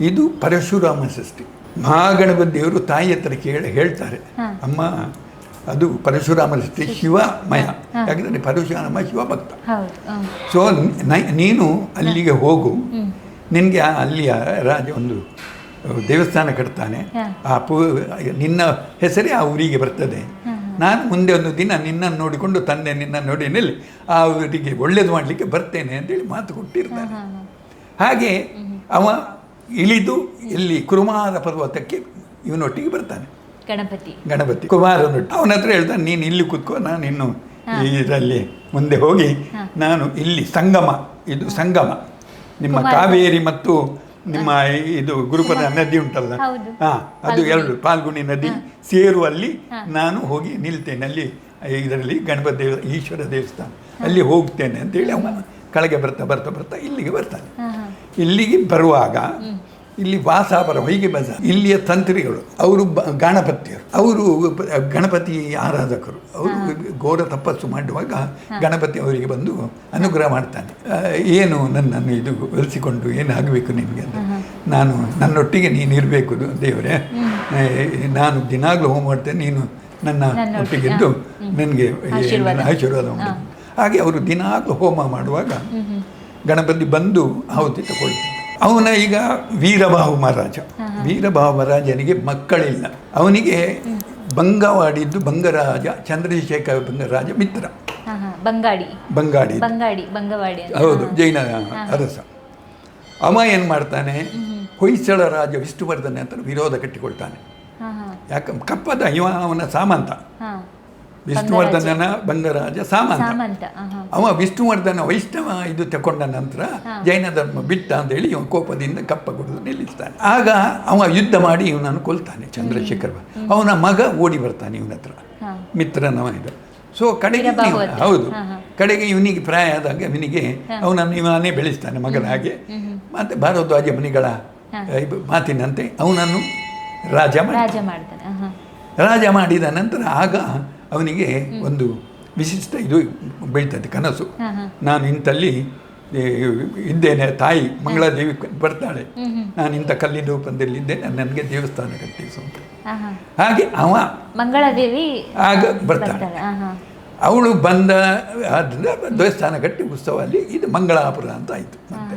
ಇದು ಪರಶುರಾಮ ಷಷ್ಠಿ ಮಹಾಗಣಪತಿ ದೇವರು ತಾಯಿ ಹತ್ರ ಕೇಳಿ ಹೇಳ್ತಾರೆ ಅಮ್ಮ ಅದು ಪರಶುರಾಮ ಸೃಷ್ಟಿ ಶಿವಮಯ ಯಾಕಂದ್ರೆ ಪರಶುರಾಮ ಶಿವಭಕ್ತ. ಸೊ ನೀನು ಅಲ್ಲಿಗೆ ಹೋಗು. ನಿನಗೆ ಅಲ್ಲಿಯ ರಾಜ ಒಂದು ದೇವಸ್ಥಾನ ಕಟ್ತಾನೆ. ಆ ಪೂ ನಿನ್ನ ಹೆಸರೇ ಆ ಊರಿಗೆ ಬರ್ತದೆ. ನಾನು ಮುಂದೆ ಒಂದು ದಿನ ನಿನ್ನನ್ನು ನೋಡಿಕೊಂಡು ತಂದೆ ನಿನ್ನ ನೋಡಿ ನಿಲ್ಲಿ ಆ ಊರಿಗೆ ಒಳ್ಳೇದು ಮಾಡಲಿಕ್ಕೆ ಬರ್ತೇನೆ ಅಂತೇಳಿ ಮಾತು ಕೊಟ್ಟಿರ್ತಾನೆ ಹಾಗೆ ಅವ ಇಳಿದು ಇಲ್ಲಿ ಕುರುಮಾರ ಪರ್ವತಕ್ಕೆ ಇವನೊಟ್ಟಿಗೆ ಬರ್ತಾನೆ. ಗಣಪತಿ. ಗಣಪತಿ. ಕುಮಾರನೊಟ್ಟು ಅವನ ಹತ್ರ ಹೇಳ್ತಾನೆ ನೀನು ಇಲ್ಲಿ ಕೂತ್ಕೋ ನಾನು ಇನ್ನು ಇದರಲ್ಲಿ ಮುಂದೆ ಹೋಗಿ ನಾನು ಇಲ್ಲಿ ಸಂಗಮ ಇದು ಸಂಗಮ. ನಿಮ್ಮ ಕಾವೇರಿ ಮತ್ತು ನಿಮ್ಮ ಇದು ಗುರುಪದ ನದಿ ಉಂಟಲ್ಲ. ಹಾ ಅದು ಎರಡು ಪಾಲ್ಗುಣಿ ನದಿ ಸೇರುವಲ್ಲಿ ನಾನು ಹೋಗಿ ನಿಲ್ತೇನೆ. ಅಲ್ಲಿ ಇದರಲ್ಲಿ ಗಣಪತಿ ದೇವ ಈಶ್ವರ ದೇವಸ್ಥಾನ. ಅಲ್ಲಿ ಹೋಗ್ತೇನೆ ಅಂತೇಳಿ ಅವನು ಕೆಳಗೆ ಬರ್ತಾ ಬರ್ತಾ ಬರ್ತಾ ಇಲ್ಲಿಗೆ ಬರ್ತಾನೆ. ಇಲ್ಲಿಗೆ ಬರುವಾಗ ಇಲ್ಲಿ ವಾಸಾಪರ ಹೊಯ್ಗೆ ಬಸ ಇಲ್ಲಿಯ ತಂತ್ರಿಗಳು ಅವರು ಬ ಗಣಪತಿಯರು. ಅವರು ಗಣಪತಿ ಆರಾಧಕರು. ಅವರು ಘೋರ ತಪಸ್ಸು ಮಾಡುವಾಗ ಗಣಪತಿ ಅವರಿಗೆ ಬಂದು ಅನುಗ್ರಹ ಮಾಡ್ತಾನೆ. ಏನು ನನ್ನನ್ನು ಇದು ಒಲಿಸಿಕೊಂಡು ಏನಾಗಬೇಕು ನಿಮಗೆ ನಿನಗೆ ಅಂತ. ನಾನು ನನ್ನೊಟ್ಟಿಗೆ ನೀನು ಇರಬೇಕು ದೇವರೇ. ನಾನು ದಿನಾಗಲೂ ಹೋಮ ಮಾಡ್ತೇನೆ ನೀನು ನನ್ನ ಒಟ್ಟಿಗೆ ಒಟ್ಟಿಗೆದ್ದು ನನಗೆ ಆಶೀರ್ವಾದ. ಹಾಗೆ ಅವರು ದಿನಾಗಲೂ ಹೋಮ ಮಾಡುವಾಗ ಗಣಪತಿ ಬಂದು ಆಹುತಿ ತಗೊಳ್ತಿದ್ದ ಅವನ ಈಗ ವೀರಬಾಹು ಮಹಾರಾಜ. ವೀರಬಾಹು ಮಹಾರಾಜನಿಗೆ ಮಕ್ಕಳಿಲ್ಲ. ಅವನಿಗೆ ಬಂಗವಾಡಿದ್ದು ಬಂಗರಾಜ ಚಂದ್ರಶೇಖರ ಬಂಗರಾಜ ಮಿತ್ರ. ಬಂಗಾಡಿ. ಬಂಗಾಡಿ. ಬಂಗಾಡಿ ಬಂಗವಾಡಿ ಹೌದು ಜೈನ ಅರಸ. ಅವ ಏನು ಮಾಡ್ತಾನೆ? ಹೊಯ್ಸಳ ರಾಜ ವಿಷ್ಣುವರ್ಧನೆ ಅಂತ ವಿರೋಧ ಕಟ್ಟಿಕೊಳ್ತಾನೆ. ಯಾಕಂದ್ರೆ ಯಾಕ ಕಪ್ಪದ ಇವ ಅವನ ಸಾಮಂತ. ವಿಷ್ಣುವರ್ಧನನ ಬಂಗರಾಜ. ಸಾಮಂತ. ಅವ ವಿಷ್ಣುವರ್ಧನ ವೈಷ್ಣವ ಇದು ತಕೊಂಡ ನಂತರ ಜೈನ ಧರ್ಮ ಬಿಟ್ಟ ಅಂತ ಹೇಳಿ ಇವನು ಕೋಪದಿಂದ ಕಪ್ಪ ಕುಡಿದು ನಿಲ್ಲಿಸ್ತಾನೆ. ಆಗ ಅವ ಯುದ್ಧ ಮಾಡಿ ಇವನನ್ನು ಕೊಲ್ತಾನೆ ಚಂದ್ರಶೇಖರ್ ಅವನ ಮಗ ಓಡಿ ಬರ್ತಾನೆ ಇವನ ಹತ್ರ. ಮಿತ್ರನವ ಇದು. ಸೊ ಕಡೆಗೆ. ಹೌದು. ಕಡೆಗೆ ಇವನಿಗೆ ಪ್ರಾಯ ಆದಾಗ ಇವನಿಗೆ ಅವನನ್ನು ಇವನೇ ಬೆಳೆಸ್ತಾನೆ ಮಗನ ಹಾಗೆ. ಮತ್ತೆ ಭಾರದ್ವಾಜ ಮನಿಗಳ ಮಾತಿನಂತೆ ಅವನನ್ನು ರಾಜ ರಾಜ ಮಾಡಿದ ನಂತರ ಆಗ ಅವನಿಗೆ ಒಂದು ವಿಶಿಷ್ಟ ಇದು ಬೀಳ್ತದೆ ಕನಸು. ನಾನು ಇಂಥಲ್ಲಿ ಇದ್ದೇನೆ ತಾಯಿ ಮಂಗಳಾದೇವಿ ಬರ್ತಾಳೆ. ನಾನು ಇಂಥ ಕಲ್ಲಿನ ರೂಪದಲ್ಲಿ ಇದ್ದೇನೆ ನನಗೆ ದೇವಸ್ಥಾನ ಕಟ್ಟಿಸು ಹಾ ಹಾ. ಹಾಗೆ ಅವ ಮಂಗಳಾದೇವಿ ಆಗ ಬರ್ತಾಳೆ. ಅವಳು ಬಂದ ಆದ್ದರಿಂದ ದೇವಸ್ಥಾನ ಕಟ್ಟಿ ಉತ್ಸವ ಅಲ್ಲಿ ಇದು ಮಂಗಳಾಪುರ ಅಂತ ಆಯಿತು. ಮತ್ತೆ